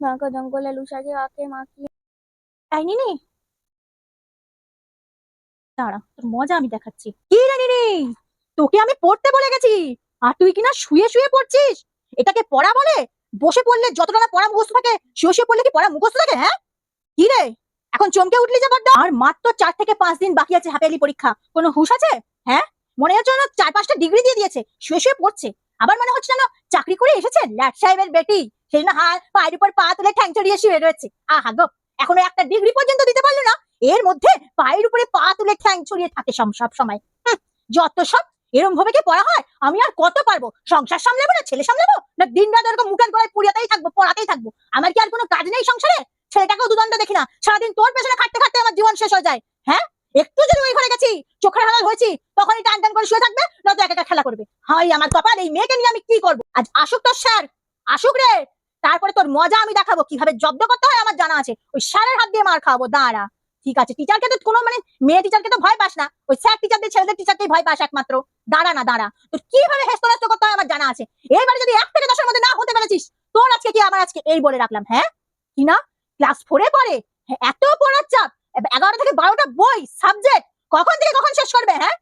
নাকা জঙ্গলে লুসাকে আকে মাকি তাই নিনি দাঁড়া, তোর মজা আমি দেখাচ্ছি। কি জানি নি তোকে আমি পড়তে বলে গেছি। আর তুই কিনা শুয়ে শুয়ে পড়ছিস? এটাকে পড়া বলে? বসে পড়লে যতটা না পড়া মুখস্থ থাকে, শুয়ে শুয়ে পড়লে কি পড়া মুখস্থ থাকে হ্যাঁ? কি রে? এখন চমকে উঠলি যে বড্ড? আর মাত্র চার থেকে পাঁচ দিন বাকি আছে হাফেলি পরীক্ষা। কোনো হুঁশ আছে? হ্যাঁ? মনে হচ্ছে যেন চার পাঁচটা ডিগ্রি দিয়ে দিয়েছে। শুয়ে শুয়ে পড়ছে। আবার মনে হচ্ছে যেন চাকরি করে এসেছে ল্যাট সাহেবের বেটি। সেই না হাত, পায়ের উপর পা তুলে ঠ্যাং চড়িয়ে শুয়ে রয়েছে। আহা গো, এখনও একটা ডিগ্রি পর্যন্ত দিতে পারল না। এর মধ্যে পায়ের উপরে পা তুলে ঠ্যাং ছড়িয়ে থাকে সব সময়। যত সব এরম ভাবে কি পড়া হয়, আমি আর কত পারব? সংসার সামলাবো না, ছেলে সামলাবো? না দিন রাত এরকম মুখের গলায় পুড়িয়াতেই থাকব, পড়াতেই থাকব? আমার কি আর কোনো কাজ নেই সংসারে? ছেলেটাকেও দুদণ্ড দেখি না। সারাদিন তোর পেছনে খাটতে খাটতে আমার জীবন শেষ হয়ে যায়। হ্যাঁ? একটু যদি ওই ঘরে গেছি, চোখের হালাল হয়েছি, তখনই টান টান করে শুয়ে থাকবে, নয়তো একা একা খেলা করবে। হাই আমার কপাল, এই মেয়েকে নিয়ে আমি কি করব? আজ আসুক তোর স্যার, আসুক রে! তারপরে তোর মজা আমি দেখাবো। কীভাবে জব্দ করতে হয় আমার জানা আছে। ওই স্যারের হাত দিয়ে মার খাওয়াবো দাঁড়া। ঠিক আছে টিচারকে তো কোনো মানে মেয়ে টিচারকে তো ভয় পাস না। ওই স্যার টিচারদের ছেলেদের টিচারকেই ভয় পাস একমাত্র। দাঁড়া না দাঁড়া। তোর কীভাবে হেস্তনেস্ত করতে হয় আমার জানা আছে। এবারে যদি এক থেকে দশের মধ্যে না হতে পেরেছিস তোর আজকে কি আমার আজকে এই বলে রাখলাম হ্যাঁ? কি না? ক্লাস ফোরে পড়ে। হ্যাঁ, এত পড়ার চাপ। এগারো থেকে বারোটা বই সাবজেক্ট কখন থেকে কখন শেষ করবে হ্যাঁ?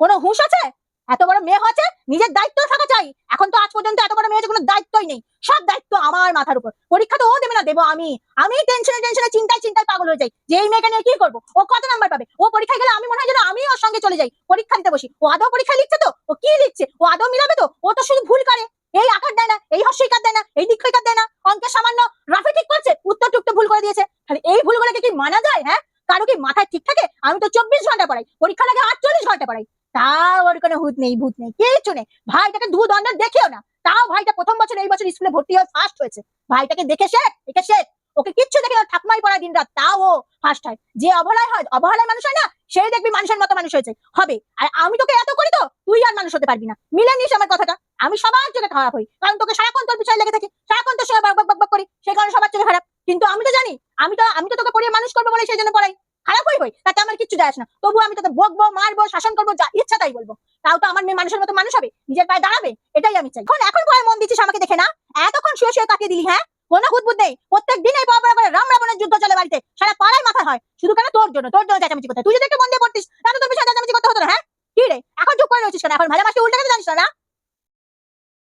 কোনো হুঁশ আছে? এত বড় মেয়ে হয়েছে, নিজের দায়িত্ব থাকা চাই। এখন তো আজ পর্যন্ত এত বড় মেয়ে কোনো দায়িত্বই নেই। সব দায়িত্ব আমার মাথার উপর। পরীক্ষা তো ও দেবে না, দেবো আমি। আমি টেনশনে টেনশনে চিন্তায় চিন্তায় পাগল হয়ে যাই। যে এই মেয়েকে নিয়ে কি করব? ও কত নাম্বার পাবে? ও পরীক্ষায় গেলে আমি মনে হয় যেন আমি ওর সঙ্গে চলে যাই, পরীক্ষা দিতে বসি। ও আদৌ পরীক্ষা লিখছে তো? ও কি লিখছে? ও আদৌ মিলাবে তো? ও তো শুধু ভুল করে। এই আকার দেয় না, এই হস্যইকার দেয় না, এই দীক্ষিকার দেয় না। অঙ্কের সামান্য রাফে ঠিক করছে, উত্তর টুকতে ভুল করে দিয়েছে। তাহলে এই ভুলগুলোকে কি মানা যায় হ্যাঁ? কারও কি মাথায় ঠিক থাকে? আমি তো চব্বিশ ঘণ্টা পড়াই। পরীক্ষা লাগে আটচল্লিশ ঘণ্টা পড়াই। তাও ওর কোনো হুত নেই, ভূত নেই, কিচ্ছু নেই। ভাইটাকে দু দণ্ড দেখেও না। তাও ভাইটা প্রথম বছর এই বছর স্কুলে ভর্তি হয়ে ফার্স্ট হয়েছে। ভাইটাকে দেখে শেখ দেখে শেখ। ওকে কিচ্ছু দেখে না, ঠাকমাই পড়া দিন রাত, তাও ফার্স্ট হয়। যে অবহেলায় হয়, অবহেলায় মানুষ হয় না, সেই দেখবি মানুষের মতো মানুষ হয়েছে। হবে, আর আমি তোকে এত করি তো, তুই আর মানুষ হতে পারবি না। মিলে নিস আমার কথাটা, আমি সবার চোখে খারাপ হই, কারণ তোকে সারাক্ষণ তোর পিছনে লেগে থাকি, সারাক্ষণ তোর সঙ্গে বক বক করি, সেই কারণে সবার চোখে খারাপ। কিন্তু আমি তো জানি, আমি তো আমি তো তোকে পড়িয়ে মানুষ করব বলে সেই জন্য পড়াই। খারাপ হই হই, তাতে আমার কিচ্ছু যায় আসে না। তবু আমি তোকে বকবো, মারবো, শাসন করব, যা ইচ্ছা তাই বলব। তাও তো আমার মেয়ে মানুষের মতো মানুষ হবে, নিজের পায়ে দাঁড়াবে, এটাই আমি চাই। এখন এখন পরে মন দিচ্ছিস আমাকে দেখে না? এতক্ষণ শুয়ে শুয়ে তাকিয়ে দিলি হ্যাঁ? কোনো হুদবুদ নেই। প্রত্যেক দিন এই পড়া করে রাম রাবণের যুদ্ধ চলে বাড়িতে। সারা পাড়ায় মাথা হয়। শুধু কেন তোর জন্য তোর জন্য চেঁচামেচি করতে তুই যদি একটু মন দিয়ে পড়তিস, তাহলে তোর বিষয়ে চেঁচামেচি করতে হতো না হ্যাঁ? কি রে, এখন চুপ করে রয়েছিস কেন? এখন ভালো মাসে উল্টে গেছে জানিস না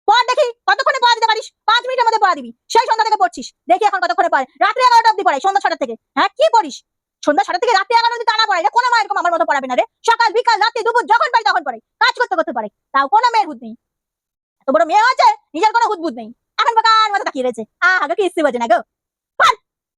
পড় দেখি, কতক্ষণে পড়া দিতে পারিস? পাঁচ মিনিটের মধ্যে পড়া দিবি। সেই সন্ধ্যা থেকে পড়ছিস। দেখি এখন কতক্ষণে পড়ে রাত্রি এগারোটা অব্দি পড়াই সন্ধ্যা ছটা থেকে। হ্যাঁ কি পড়িস? সন্ধ্যা ছটা থেকে রাত্রি এগারো টানা পড়াই না কোনো মায়ের এরকম আমার মতো পড়াবে না রে। সকাল, বিকাল রাত্রি দুপুর, যখন পারি তখন পড়ে কাজ করতে করতে পারে তাও কোনো মেয়ের বুধ নেই। এত বড় মেয়ে আছে, নিজের কোনো হুদবুদ নেই। এখন বাকার মতো তাকিয়ে রয়েছে। আগে কি ইস্তি বাজে না গো?